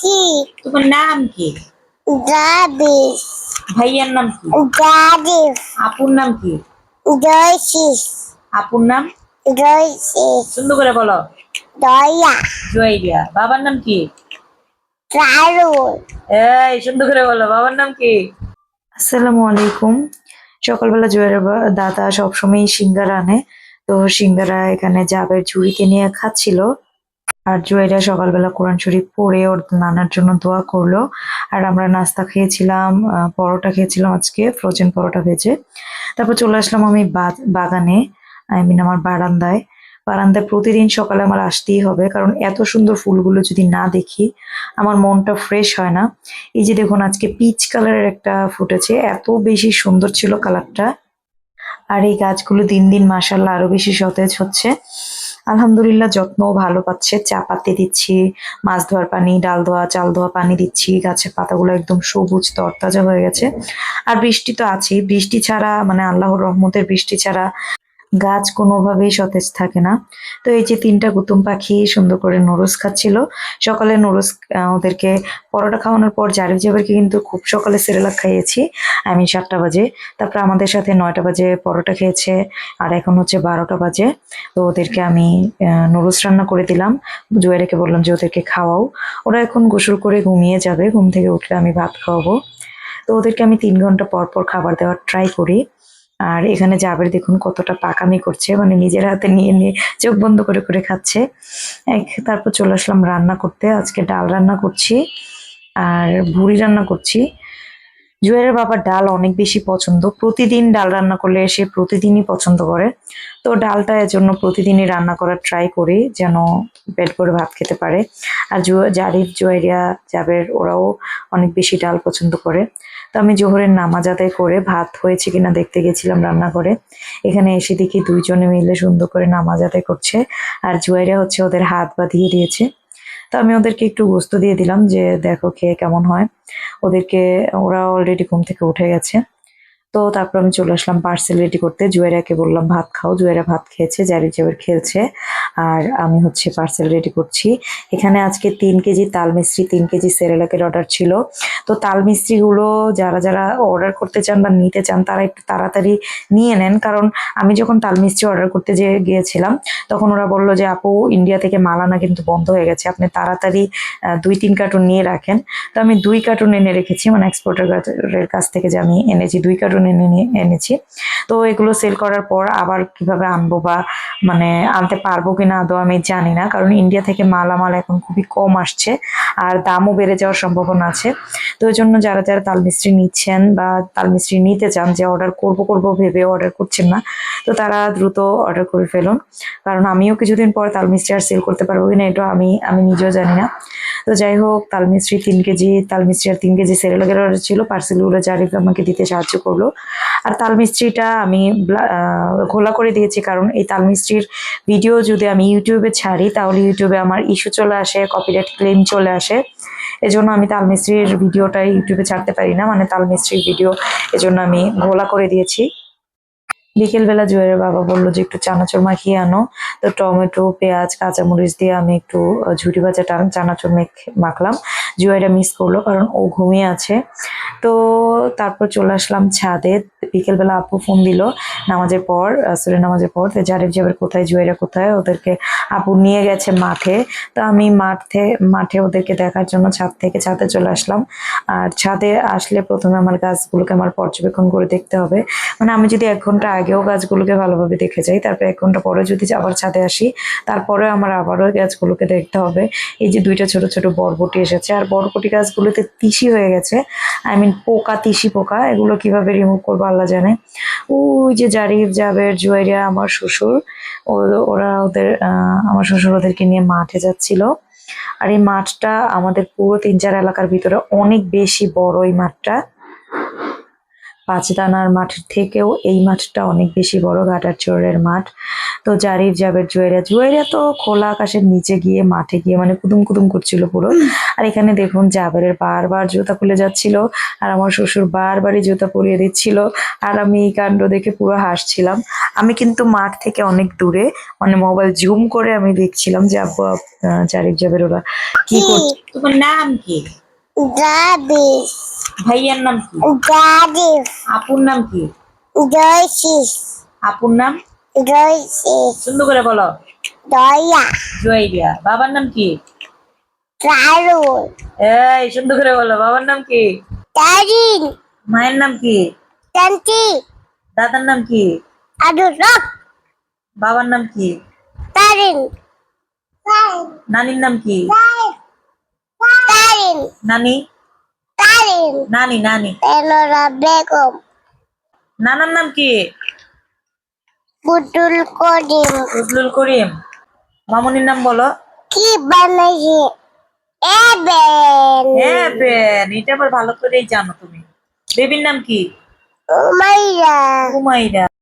কি? তোমার নাম কি? দাবিস ভাইয়ার নাম কি? দাদিস আপুর নাম কি? জয়শিস আপুর নাম? জয়শিস সুন্দর করে বলো। দয়া। জুয়াইরিয়া বাবার নাম কি? চারুল এই সুন্দর করে বলো। বাবার নাম কি? আসসালামু আলাইকুম। সকালবেলা জুয়ের দাদা সবসময় সিঙ্গারা আনে। তো সিঙ্গারা এখানে জাবের ঝুড়িতে নিয়ে খাচ্ছিল। আর জুয়েরা সকালবেলা কোরআন শরীফ পড়ে ওর নানার জন্য দোয়া করল। আর আমরা নাস্তা খেয়েছিলাম পরোটা খেয়েছিলাম আজকে ফ্রোজেন পরোটা ভেজে। তারপর চলে আসলাম আমি বাগানে আই মিন আমার বারান্দায়। বারান্দায় প্রতিদিন সকালে আমার আসতেই হবে, কারণ এত সুন্দর ফুলগুলো যদি না দেখি, আমার মনটা ফ্রেশ হয় না। এই যে দেখুন, আজকে পিচ কালারের একটা ফুটেছে, এত বেশি সুন্দর ছিল কালারটা আর এই গাছগুলো দিন দিন মাসাল্লাহ আরও বেশি সতেজ হচ্ছে। আলহামদুলিল্লাহ যত্নও ভালো পাচ্ছে। চা পাতি দিচ্ছি, মাছ ধোয়ার পানি, ডাল ধোয়া, চাল ধোয়া পানি দিচ্ছি, গাছের পাতাগুলো একদম সবুজ, তরতাজা হয়ে গেছে। আর বৃষ্টি তো আছেই। বৃষ্টি ছাড়া মানে আল্লাহর রহমতের বৃষ্টি ছাড়া গাছ কোনোভাবেই সতেজ থাকে না। তো এই যে তিনটা কুতুম পাখি সুন্দর করে নরস খাচ্ছিল। সকালে নরস ওদেরকে পরোটা খাওয়ানোর পর জারিফ জাবেরকে কিন্তু খুব সকালে সেরেলাক খাইয়েছি আমি সাতটা বাজে। তারপর আমাদের সাথে নয়টা বাজে পরোটা খেয়েছে, আর এখন হচ্ছে বারোটা বাজে। তো ওদেরকে আমি নুডলস রান্না করে দিলাম। জুয়েরাকে বললাম যে ওদেরকে খাওয়াও। ওরা এখন গোসল করে ঘুমিয়ে যাবে। ঘুম থেকে উঠলে আমি ভাত খাওয়াবো। তো ওদেরকে আমি তিন ঘণ্টা পর পর খাবার দেওয়ার ট্রাই করি। আর এখানে জাবের দেখুন কতটা পাকামি করছে মানে নিজের হাতে নিয়ে নিয়ে চোখ বন্ধ করে করে খাচ্ছে। এক- তারপর চলে আসলাম রান্না করতে, আজকে ডাল রান্না করছি আর ভুড়ি রান্না করছি। জুয়েলের বাবার ডাল অনেক বেশি পছন্দ, প্রতিদিন ডাল রান্না করলে সে প্রতিদিনই পছন্দ করে। তো ডালটা এর জন্য প্রতিদিনই রান্না করার ট্রাই করি, যেন পেট করে ভাত খেতে পারে। আর জারিফ জুয়েরিয়া জাবের ওরাও অনেক বেশি ডাল পছন্দ করে। তো আমি জোহরের নামাজ আদায় করে ভাত হয়েছে কিনা দেখতে গেছিলাম রান্না করে এখানে এসে দেখি দুইজনে মিলে সুন্দর করে নামাজ আদায় করছে। আর জুয়েরিয়া হচ্ছে ওদের হাত বাঁধিয়ে দিয়েছে। তো আমি ওদেরকে একটু গোস্ত দিয়ে দিলাম যে, দেখো খেয়ে কেমন হয়। ওদেরকে, ওরা অলরেডি ঘুম থেকে উঠে গেছে। তো তারপর আমি চলে আসলাম পার্সেল রেডি করতে। জুয়েরাকে বললাম, ভাত খাও। জুয়েরা ভাত খেয়েছে জারি জাবের খেলছে। আর আমি হচ্ছে পার্সেল রেডি করছি। এখানে আজকে তিন কেজি তাল মিস্ত্রি তিন কেজি সেরেলাকের অর্ডার ছিল। তো তাল মিস্ত্রিগুলো যারা যারা অর্ডার করতে চান বা নিতে চান, তারা একটু তাড়াতাড়ি নিয়ে নেন। কারণ আমি যখন তাল মিস্ত্রি অর্ডার করতে যে গিয়েছিলাম, তখন ওরা বলল যে, আপু ইন্ডিয়া থেকে মালানা কিন্তু বন্ধ হয়ে গেছে। আপনি তাড়াতাড়ি দুই তিন কার্টুন নিয়ে রাখেন। তো আমি দুই কার্টুন এনে রেখেছি মানে এক্সপোর্টারের কাছ থেকে যে আমি এনেছি, দুই কার্টুন এনে এনেছি। তো এগুলো সেল করার পর আবার কীভাবে আনব বা মানে আনতে পারব কিনা আদৌ আমি জানি না, কারণ ইন্ডিয়া থেকে মালামাল এখন খুবই কম আসছে আর দামও বেড়ে যাওয়ার সম্ভাবনা আছে। তো ওই জন্য যারা যারা তাল মিস্ত্রি নিচ্ছেন বা তাল মিস্ত্রি নিতে চান যে অর্ডার করব করব ভেবে অর্ডার করছেন না, তো তারা দ্রুত অর্ডার করে ফেলুন। কারণ আমিও কিছুদিন পর তাল মিস্ত্রি আর সেল করতে পারব কিনা এটা আমি আমি নিজেও জানি না। তো যাই হোক, তাল মিস্ত্রি তিন কেজি, তাল মিস্ত্রি আর তিন কেজি সেরেলাগের অর্ডার ছিল পার্সেলগুলো জারিফ আমাকে দিতে সাহায্য করল। আর তাল মিস্ত্রিটা আমি খোলা করে দিয়েছি, কারণ এই তাল মিস্ত্রির ভিডিও যদি আমি ইউটিউবে ছাড়ি, তাহলে ইউটিউবে আমার ইস্যু চলে আসে কপিরাইট ক্লেম চলে আসে। এজন্য আমি তালমিস্ত্রির ভিডিওটা ইউটিউবে ছাড়তে পারি না মানে তালমিস্ত্রির ভিডিও এজন্য আমি ঘোলা করে দিয়েছি। বিকেলবেলা জুয়ের বাবা বলল যে, একটু চানাচুর মাখিয়ে আনো। তো টমেটো, পেঁয়াজ, কাঁচামরিচ দিয়ে আমি একটু ঝুড়ি ভাজা চানাচুর মেখে, মাখলাম। জুয়েরা মিস করল, কারণ ও ঘুমিয়ে আছে। তো তারপর চলে আসলাম ছাদে। বিকেলবেলা আপু ফোন দিল নামাজের পর আসলে নামাজের পর তো জারিফ যাবের কোথায়, জুয়েরা কোথায়, ওদেরকে আপু নিয়ে গেছে মাঠে। তো আমি মাঠে মাঠে ওদেরকে দেখার জন্য ছাদ থেকে ছাদে চলে আসলাম। আর ছাদে আসলে প্রথমে আমার গাছগুলোকে আমার পর্যবেক্ষণ করে দেখতে হবে। মানে আমি যদি এক ঘণ্টা আগেও গাছগুলোকে ভালোভাবে দেখে যাই, তারপর এক ঘণ্টা পরে যদি আবার ছাদে আসি, তারপরে আমার আবারও গাছগুলোকে দেখতে হবে। এই যে দুইটা ছোট ছোট বরবটি এসেছে, আর বরবটি গাছগুলোতে তিসি হয়ে গেছে। আই মিন পোকা, তিসি পোকা, এগুলো কীভাবে রিমুভ করব আল্লাহ জানে। ওই যে জারিফ, জাবের জুয়ারিয়া আমার শ্বশুর ওরা ওদের আমার শ্বশুর ওদেরকে নিয়ে মাঠে যাচ্ছিল। আর এই মাঠটা আমাদের পুরো তিন চার এলাকার ভিতরে অনেক বেশি বড় এই মাঠটা। পাঁচদানার মাঠের থেকেও এই মাঠটা অনেক বেশি বড় ঘাটার চোরের মাঠ। তো জারির জাবের জুয়েরিয়া জুয়েরিয়া তো খোলা আকাশের নিচে গিয়ে মাঠে গিয়ে মানে কুদুম কুদুম করছিল পুরো। আর এখানে দেখুন জাবেরের বারবার জুতা খুলে যাচ্ছিল আর আমার শ্বশুর বারবারই জুতা পরিয়ে দিচ্ছিল আর আমি এই কাণ্ড দেখে পুরো হাসছিলাম। আমি কিন্তু মাঠ থেকে অনেক দূরে মানে মোবাইল জুম করে আমি দেখছিলাম যে আব্বু জারিফ জাবের ওরা কি করছে। তোমার নাম কি? ভাইয়ার নাম কি? দাদিস আপুর নাম কি? জয়শিস আপুর নাম? জয়শিস সুন্দর করে বলো। দয়া। জুয়াইরিয়া বাবার নাম কি? চারুল এই সুন্দর করে বলো। বাবার নাম কি? তারিন। মায়ের নাম কি? তান্তি দাদার নাম কি? আদুরক বাবার নাম কি? তারিন। নানির নাম কি? তারিন। নানি? তারিন নানি নানি। এলোরা বেগম নানার নাম কি? পুতুল করিম পুতুল করিম। মামুনির নাম বলো। কি বানাইছে? এবেন এবেন বেন এটা আবার ভালো করেই জানো তুমি। বেবির নাম কি? উমাইরা। হুমাইরা